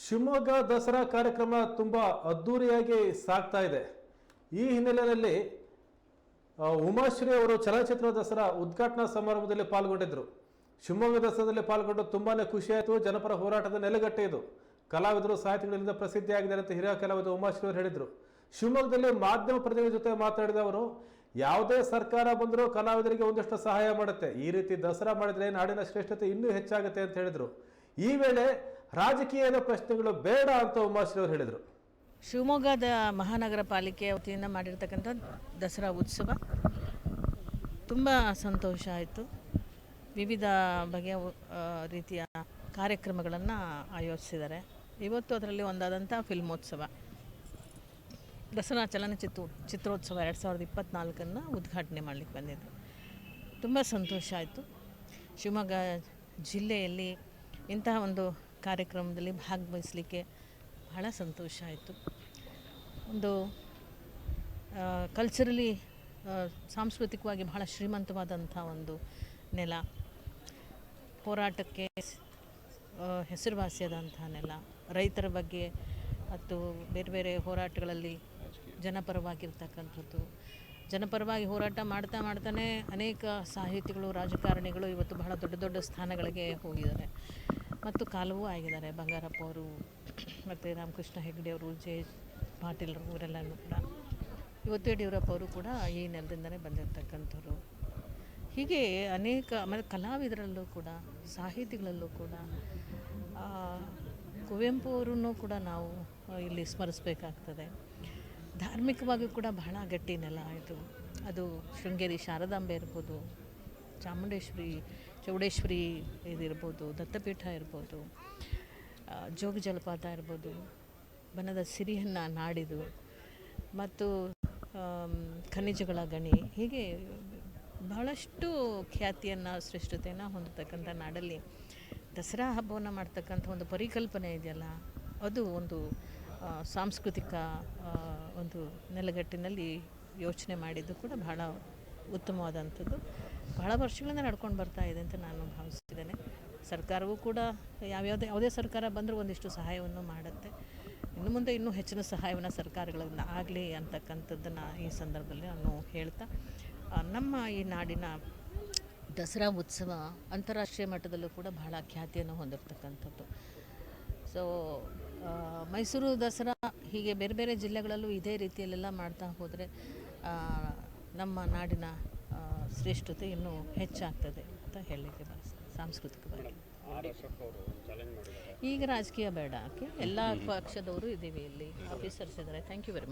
ಶಿವಮೊಗ್ಗ ದಸರಾ ಕಾರ್ಯಕ್ರಮ ತುಂಬ ಅದ್ಧೂರಿಯಾಗಿ ಸಾಗ್ತಾ ಇದೆ. ಈ ಹಿನ್ನೆಲೆಯಲ್ಲಿ ಉಮಾಶ್ರೀ ಅವರು ಚಲನಚಿತ್ರ ದಸರಾ ಉದ್ಘಾಟನಾ ಸಮಾರಂಭದಲ್ಲಿ ಪಾಲ್ಗೊಂಡಿದ್ದರು. ಶಿವಮೊಗ್ಗ ದಸರಾದಲ್ಲಿ ಪಾಲ್ಗೊಂಡು ತುಂಬಾ ಖುಷಿಯಾಯಿತು. ಜನಪರ ಹೋರಾಟದ ನೆಲೆಗಟ್ಟೆ ಇದು. ಕಲಾವಿದರು ಸಾಹಿತಿಗಳಿಂದ ಪ್ರಸಿದ್ಧಿಯಾಗಿದೆ ಅಂತ ಹಿರಿಯ ಕಲಾವಿದ ಉಮಾಶ್ರೀ ಅವರು ಹೇಳಿದರು. ಶಿವಮೊಗ್ಗದಲ್ಲಿ ಮಾಧ್ಯಮ ಪ್ರತಿನಿಧಿ ಜೊತೆ ಮಾತನಾಡಿದ ಅವರು, ಯಾವುದೇ ಸರ್ಕಾರ ಬಂದರೂ ಕಲಾವಿದರಿಗೆ ಒಂದಷ್ಟು ಸಹಾಯ ಮಾಡುತ್ತೆ. ಈ ರೀತಿ ದಸರಾ ಮಾಡಿದರೆ ನಾಡಿನ ಶ್ರೇಷ್ಠತೆ ಇನ್ನೂ ಹೆಚ್ಚಾಗುತ್ತೆ ಅಂತ ಹೇಳಿದರು. ಈ ವೇಳೆ ರಾಜಕೀಯದ ಪ್ರಶ್ನೆಗಳು ಬೇಡ ಅಂತ ಉಮಾಶ್ರೀ ಅವರು ಹೇಳಿದರು. ಶಿವಮೊಗ್ಗದ ಮಹಾನಗರ ಪಾಲಿಕೆ ವತಿಯಿಂದ ಮಾಡಿರ್ತಕ್ಕಂಥ ದಸರಾ ಉತ್ಸವ. ತುಂಬ ಸಂತೋಷ ಆಯಿತು. ವಿವಿಧ ಬಗೆಯ ರೀತಿಯ ಕಾರ್ಯಕ್ರಮಗಳನ್ನು ಆಯೋಜಿಸಿದ್ದಾರೆ. ಇವತ್ತು ಅದರಲ್ಲಿ ಒಂದಾದಂಥ ಫಿಲ್ಮೋತ್ಸವ. ದಸರಾ ಚಲನಚಿತ್ರ, ಚಿತ್ರೋತ್ಸವ ಎರಡು ಸಾವಿರದ ಇಪ್ಪತ್ತ್ನಾಲ್ಕನ್ನು ಉದ್ಘಾಟನೆ ಮಾಡಲಿಕ್ಕೆ ಬಂದಿದ್ದರು ತುಂಬ ಸಂತೋಷ ಆಯಿತು. ಶಿವಮೊಗ್ಗ ಜಿಲ್ಲೆಯಲ್ಲಿ ಇಂತಹ ಒಂದು ಕಾರ್ಯಕ್ರಮದಲ್ಲಿ ಭಾಗವಹಿಸಲಿಕ್ಕೆ ಬಹಳ ಸಂತೋಷ ಆಯಿತು. ಒಂದು ಕಲ್ಚರಲಿ ಸಾಂಸ್ಕೃತಿಕವಾಗಿ ಬಹಳ ಶ್ರೀಮಂತವಾದಂಥ ಒಂದು ನೆಲ, ಹೋರಾಟಕ್ಕೆ ಹೆಸರುವಾಸಿಯಾದಂಥ ನೆಲ, ರೈತರ ಬಗ್ಗೆ ಮತ್ತು ಬೇರೆ ಬೇರೆ ಹೋರಾಟಗಳಲ್ಲಿ ಜನಪರವಾಗಿರ್ತಕ್ಕಂಥದ್ದು. ಜನಪರವಾಗಿ ಹೋರಾಟ ಮಾಡ್ತಾ ಮಾಡ್ತಾನೆ ಅನೇಕ ಸಾಹಿತಿಗಳು, ರಾಜಕಾರಣಿಗಳು ಇವತ್ತು ಬಹಳ ದೊಡ್ಡ ದೊಡ್ಡ ಸ್ಥಾನಗಳಿಗೆ ಹೋಗಿದ್ದಾರೆ. ಮತ್ತು ಕಾಲವೂ ಆಗಿದ್ದಾರೆ. ಬಂಗಾರಪ್ಪ ಅವರು ಮತ್ತು ರಾಮಕೃಷ್ಣ ಹೆಗ್ಡೆ ಅವರು, ಜೆ ಪಾಟೀಲ್ರು ಇವರೆಲ್ಲರೂ ಕೂಡ. ಇವತ್ತು ಯಡಿಯೂರಪ್ಪ ಅವರು ಕೂಡ ಈ ನೆಲದಿಂದನೇ ಬಂದಿರತಕ್ಕಂಥವ್ರು. ಹೀಗೆ ಅನೇಕ ಆಮೇಲೆ ಕಲಾವಿದರಲ್ಲೂ ಕೂಡ, ಸಾಹಿತಿಗಳಲ್ಲೂ ಕೂಡ ಕುವೆಂಪು ಅವರನ್ನು ಕೂಡ ನಾವು ಇಲ್ಲಿ ಸ್ಮರಿಸಬೇಕಾಗ್ತದೆ. ಧಾರ್ಮಿಕವಾಗಿ ಕೂಡ ಬಹಳ ಗಟ್ಟಿ ನೆಲ ಆಯಿತು ಅದು ಶೃಂಗೇರಿ ಶಾರದಾಂಬೆ ಇರ್ಬೋದು, ಚಾಮುಂಡೇಶ್ವರಿ ಚೌಡೇಶ್ವರಿ ಇದಿರ್ಬೋದು, ದತ್ತಪೀಠ ಇರ್ಬೋದು ಜೋಗ ಜಲಪಾತ ಇರ್ಬೋದು, ಬನದ ಸಿರಿಯನ್ನು ನಾಡಿದು ಮತ್ತು ಖನಿಜಗಳ ಗಣಿ, ಹೀಗೆ ಬಹಳಷ್ಟು ಖ್ಯಾತಿಯನ್ನು, ಶ್ರೇಷ್ಠತೆಯನ್ನು ಹೊಂದತಕ್ಕಂಥ ನಾಡಲ್ಲಿ ದಸರಾ ಹಬ್ಬವನ್ನು ಮಾಡ್ತಕ್ಕಂಥ ಒಂದು ಪರಿಕಲ್ಪನೆ ಇದೆಯಲ್ಲ, ಅದು ಒಂದು ಸಾಂಸ್ಕೃತಿಕ ಒಂದು ನೆಲೆಗಟ್ಟಿನಲ್ಲಿ ಯೋಚನೆ ಮಾಡಿದ್ದು ಕೂಡ ಬಹಳ ಉತ್ತಮವಾದಂಥದ್ದು. ಬಹಳ ವರ್ಷಗಳಿಂದ ನಡ್ಕೊಂಡು ಬರ್ತಾ ಇದೆ ಅಂತ ನಾನು ಭಾವಿಸ್ತಿದ್ದೇನೆ. ಸರ್ಕಾರವೂ ಕೂಡ ಯಾವ್ಯಾವುದೇ ಯಾವುದೇ ಸರ್ಕಾರ ಬಂದರೂ ಒಂದಿಷ್ಟು ಸಹಾಯವನ್ನು ಮಾಡುತ್ತೆ. ಇನ್ನು ಮುಂದೆ ಇನ್ನೂ ಹೆಚ್ಚಿನ ಸಹಾಯವನ್ನು ಸರ್ಕಾರಗಳಿಂದ ಆಗಲಿ ಅಂತಕ್ಕಂಥದ್ದನ್ನು ಈ ಸಂದರ್ಭದಲ್ಲಿ ನಾನು ಹೇಳ್ತಾ ನಮ್ಮ ಈ ನಾಡಿನ ದಸರಾ ಉತ್ಸವ ಅಂತಾರಾಷ್ಟ್ರೀಯ ಮಟ್ಟದಲ್ಲೂ ಕೂಡ ಬಹಳ ಖ್ಯಾತಿಯನ್ನು ಹೊಂದಿರತಕ್ಕಂಥದ್ದು. ಸೊ ಮೈಸೂರು ದಸರಾ ಹೀಗೆ ಬೇರೆ ಬೇರೆ ಜಿಲ್ಲೆಗಳಲ್ಲೂ ಇದೇ ರೀತಿಯಲ್ಲೆಲ್ಲ ಮಾಡ್ತಾ ಹೋದರೆ ನಮ್ಮ ನಾಡಿನ ಶ್ರೇಷ್ಠತೆ ಇನ್ನೂ ಹೆಚ್ಚಾಗ್ತದೆ ಅಂತ ಹೇಳಲಿಕ್ಕೆ ಬಯಸ್ತೇನೆ ಸಾಂಸ್ಕೃತಿಕವಾಗಿ. ಈಗ ರಾಜಕೀಯ ಬೇಡ ಓಕೆ ಎಲ್ಲ ಪಕ್ಷದವರು ಇದ್ದೀವಿ ಇಲ್ಲಿ ಆಫೀಸರ್ಸ್ ಇದ್ದಾರೆ. Thank you very much